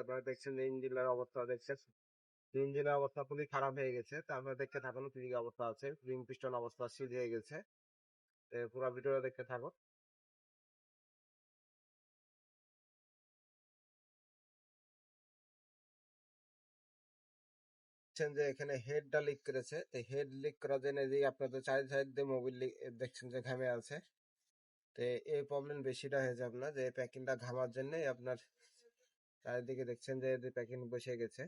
আপনারা দেখছেন ইঞ্জিনের অবস্থা, দেখছেন? ইঞ্জিনের অবস্থা খুবই খারাপ হয়ে গেছে। তা আপনারা দেখতে থাকুন, কি অবস্থা আছে। রিং পিস্টন অবস্থা সিজ হয়ে গেছে। পুরো ভিডিওটা দেখতে থাকুন। দেখছেন যে এখানে হেডটা লিক করেছে। এই হেড লিক করার জন্য যে আপনাদের চারি সাইড দিয়ে মোবিল দেখছেন যে ঘামে আছে। তো এই প্রবলেম বেশিটা হয়ে যাবে না। যে প্যাকিংটা ঘামার জন্য আপনার চারিদিকে দেখছেন যে প্যাকিং বসে গেছে।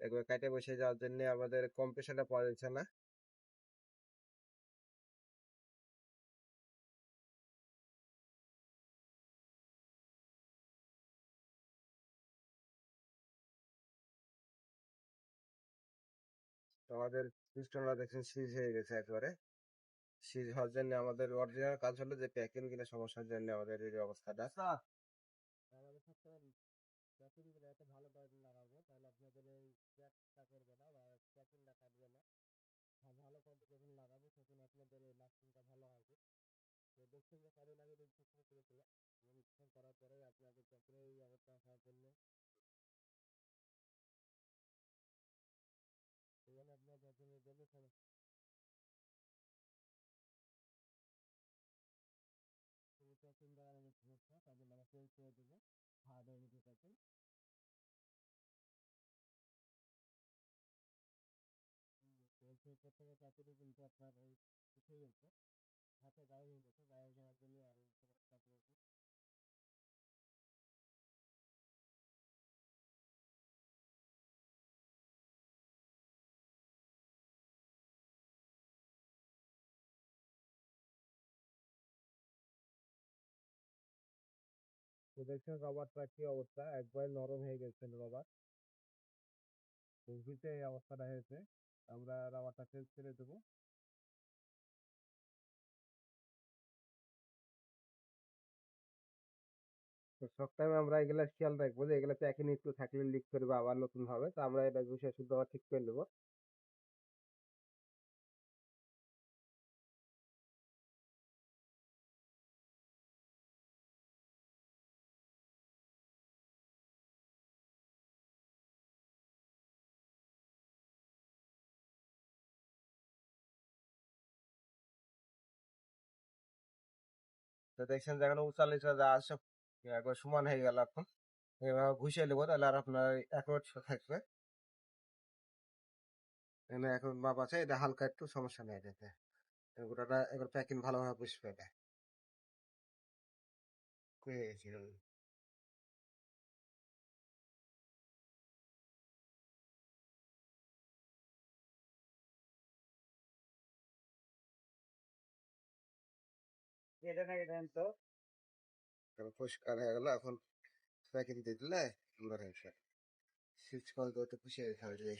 একবার কাটে বসে যাওয়ার জন্য আমাদের কম্প্রেসারটা পাওয়া যাচ্ছে না। আমাদের পিস্টনটা দেখছেন সিজ হয়ে গেছে একবারে। সিজ হওয়ার জন্য আমাদের অরিজিনাল কাজ হলো যে প্যাকিং কিনা সমস্যার জন্য আমাদের এই অবস্থাটা। এখানে আপনার দ্বারা সমস্যা তাদের চেঞ্জ করে দেবো হার্ড গেছে প্যাকিং সেই প্রত্যেকের চাকরি কিন্তু আপনার ওই গেছে হাতে গায়ে হয়ে গেছে গায়ে যাওয়ার জন্য আর তো দেখছেন রবারটা কি অবস্থা? একবার নরম হয়ে গেছে রবার। মুভিতে এই অবস্থাটা হয়েছে। আমরা রাবারটা চেঞ্জ করে দেবো। তো সব টাইম আমরা এগুলা খেয়াল রাখব যে এগুলা প্যাকিং একটু থাকলে লিক করবে, আবার নতুন ভাবে তো আমরা এটা বিষয়ে শুদ্ধ ঠিক করে নেব। তো দেখছেন যেখানে উঁচা নিচা যা আছে একবার সমান হয়ে গেল এখন। এভাবে ঘুষিয়ে নেব, তাহলে আর আপনার একবার থাকবে। এখানে এখন মাপ আছে, এটা হালকা একটু সমস্যা নেই এটাতে। গোটাটা একবার প্যাকিং ভালোভাবে বুঝবে এটা তো তারপর পরিষ্কার হয়ে গেল এখন প্যাকেট দিয়ে দিলে সুন্দর হয়েছে সুইচ কল করতে খুশি হয়ে যাবে যে এই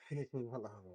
ফিনিশিং ভালো হবে।